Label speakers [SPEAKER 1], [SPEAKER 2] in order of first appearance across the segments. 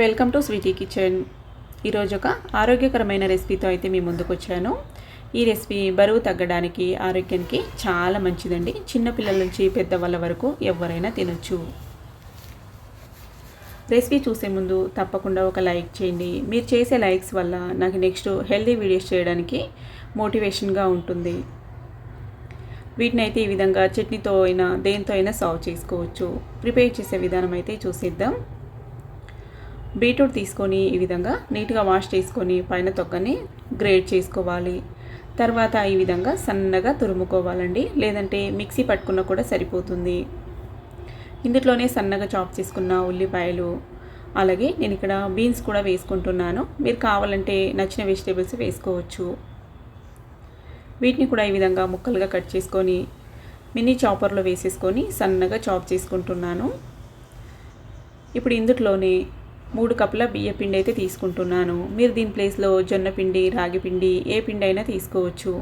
[SPEAKER 1] Welcome to Sweety kitchen. ఈరోజు ఒక ఆరోగ్యకరమైన రెసిపీతో అయితే మీ ముందుకు వచ్చాను. ఈ రెసిపీ బరువు తగ్గడానికి ఆరోగ్యానికి చాలా మంచిదండి. చిన్నపిల్లల నుంచి పెద్దవాళ్ళ వరకు ఎవరైనా తినొచ్చు. రెసిపీ చూసే ముందు తప్పకుండా ఒక లైక్ చేయండి. మీరు చేసే లైక్స్ వల్ల నాకు నెక్స్ట్ హెల్దీ వీడియోస్ చేయడానికి మోటివేషన్గా ఉంటుంది. వీటిని అయితే ఈ విధంగా చట్నీతో అయినా దేనితో అయినా సర్వ్ చేసుకోవచ్చు. ప్రిపేర్ చేసే విధానం అయితే చూసేద్దాం. బీట్రూట్ తీసుకొని ఈ విధంగా నీట్గా వాష్ చేసుకొని పైన తొక్కని గ్రేడ్ చేసుకోవాలి. తర్వాత ఈ విధంగా సన్నగా తురుముకోవాలండి. లేదంటే మిక్సీ పట్టుకున్న కూడా సరిపోతుంది. ఇందులోనే సన్నగా చాప్ చేసుకున్న ఉల్లిపాయలు అలాగే నేను ఇక్కడ బీన్స్ కూడా వేసుకుంటున్నాను. మీరు కావాలంటే నచ్చిన వెజిటేబుల్స్ వేసుకోవచ్చు. వీటిని కూడా ఈ విధంగా ముక్కలుగా కట్ చేసుకొని మినీ చాపర్లో వేసేసుకొని సన్నగా చాప్ చేసుకుంటున్నాను. ఇప్పుడు ఇందులోనే మూడు కప్పుల బియ్య పిండి అయితే తీసుకుంటున్నాను. మీరు దీని ప్లేస్లో జొన్న పిండి రాగి పిండి ఏ పిండి అయినా తీసుకోవచ్చు.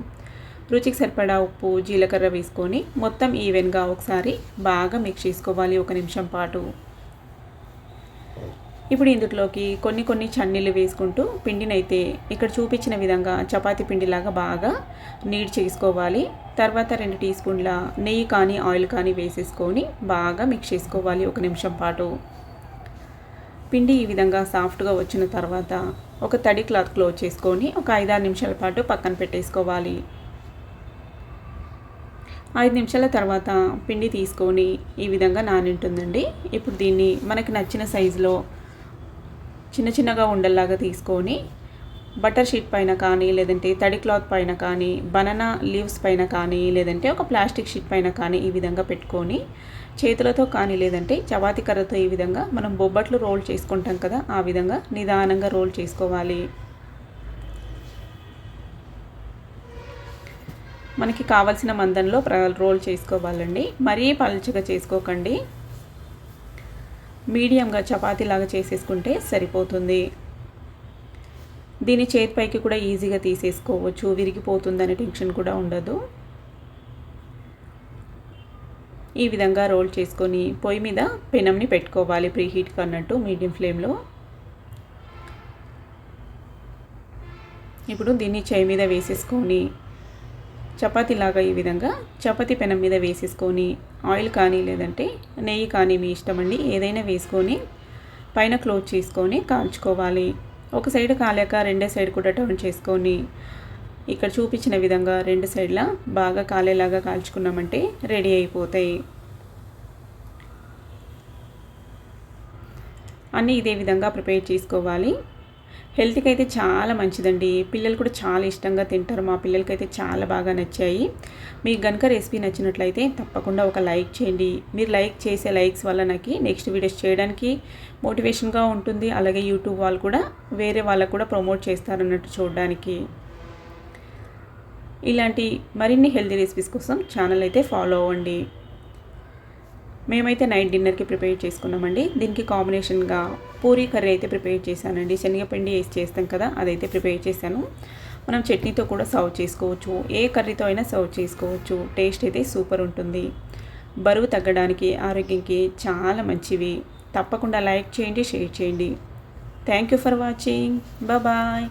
[SPEAKER 1] రుచికి సరిపడా ఉప్పు జీలకర్ర వేసుకొని మొత్తం ఈవెన్గా ఒకసారి బాగా మిక్స్ చేసుకోవాలి ఒక నిమిషం పాటు. ఇప్పుడు ఇందులోకి కొన్ని కొన్ని చన్నీళ్ళు వేసుకుంటూ పిండినైతే ఇక్కడ చూపించిన విధంగా చపాతీ పిండిలాగా బాగా నీడ్ చేసుకోవాలి. తర్వాత రెండు టీ స్పూన్ల నెయ్యి కానీ ఆయిల్ కానీ వేసేసుకొని బాగా మిక్స్ చేసుకోవాలి ఒక నిమిషం పాటు. పిండి ఈ విధంగా సాఫ్ట్గా వచ్చిన తర్వాత ఒక తడి క్లాత్ క్లోజ్ చేసుకొని ఒక ఐదారు నిమిషాల పాటు పక్కన పెట్టేసుకోవాలి. ఐదు నిమిషాల తర్వాత పిండి తీసుకొని ఈ విధంగా నానింటుందండి. ఇప్పుడు దీన్ని మనకి నచ్చిన సైజులో చిన్న చిన్నగా ఉండల్లాగా తీసుకొని బటర్ షీట్ పైన కానీ లేదంటే తడి క్లాత్ పైన కానీ బనానా లీవ్స్ పైన కానీ లేదంటే ఒక ప్లాస్టిక్ షీట్ పైన కానీ ఈ విధంగా పెట్టుకొని చేతులతో కానీ లేదంటే చపాతీ కర్రతో ఈ విధంగా మనం బొబ్బట్లు రోల్ చేసుకుంటాం కదా ఆ విధంగా నిదానంగా రోల్ చేసుకోవాలి. మనకి కావలసిన మందంలో రోల్ చేసుకోవాలండి. మరీ పలుచగా చేసుకోకండి. మీడియంగా చపాతీలాగా చేసేసుకుంటే సరిపోతుంది. దీని చేతిపైకి కూడా ఈజీగా తీసేసుకోవచ్చు. విరిగిపోతుందనే టెన్షన్ కూడా ఉండదు. ఈ విధంగా రోల్ చేసుకొని పొయ్యి మీద పెనంని పెట్టుకోవాలి. ప్రీ కన్నట్టు అన్నట్టు మీడియం ఫ్లేమ్లో. ఇప్పుడు దీన్ని చేయి మీద వేసేసుకొని చపాతీలాగా ఈ విధంగా చపాతీ పెనం మీద వేసేసుకొని ఆయిల్ కానీ లేదంటే నెయ్యి కానీ మీ ఇష్టం అండి ఏదైనా వేసుకొని పైన క్లోజ్ చేసుకొని కాల్చుకోవాలి. ఒక సైడ్ కాలేక రెండే సైడ్ కూడా టర్న్ చేసుకొని ఇక్కడ చూపించిన విధంగా రెండు సైడ్ల బాగా కాలేలాగా కాల్చుకున్నామంటే రెడీ అయిపోతాయి. అన్నీ ఇదే విధంగా ప్రిపేర్ చేసుకోవాలి. హెల్త్కి అయితే చాలా మంచిదండి. పిల్లలు కూడా చాలా ఇష్టంగా తింటారు. మా పిల్లలకి అయితే చాలా బాగా నచ్చాయి. మీకు కనుక రెసిపీ నచ్చినట్లయితే తప్పకుండా ఒక లైక్ చేయండి. మీరు లైక్ చేసే లైక్స్ వల్ల నాకు నెక్స్ట్ వీడియోస్ చేయడానికి మోటివేషన్గా ఉంటుంది. అలాగే యూట్యూబ్ వాళ్ళు కూడా వేరే వాళ్ళకు కూడా ప్రమోట్ చేస్తారన్నట్టు చూడడానికి. ఇలాంటి మరిన్ని హెల్తీ రెసిపీస్ కోసం ఛానల్ అయితే ఫాలో అవ్వండి. మేమైతే నైట్ డిన్నర్కి ప్రిపేర్ చేసుకున్నామండి. దీనికి కాంబినేషన్గా పూరీ కర్రీ అయితే ప్రిపేర్ చేశానండి. శనగపిండి వేసి చేస్తాం కదా అదైతే ప్రిపేర్ చేశాను. మనం చట్నీతో కూడా సర్వ్ చేసుకోవచ్చు. ఏ కర్రీతో అయినా సర్వ్ చేసుకోవచ్చు. టేస్ట్ అయితే సూపర్ ఉంటుంది. బరువు తగ్గడానికి ఆరోగ్యంకి చాలా మంచివి. తప్పకుండా లైక్ చేయండి షేర్ చేయండి. Thank you for watching. Bye.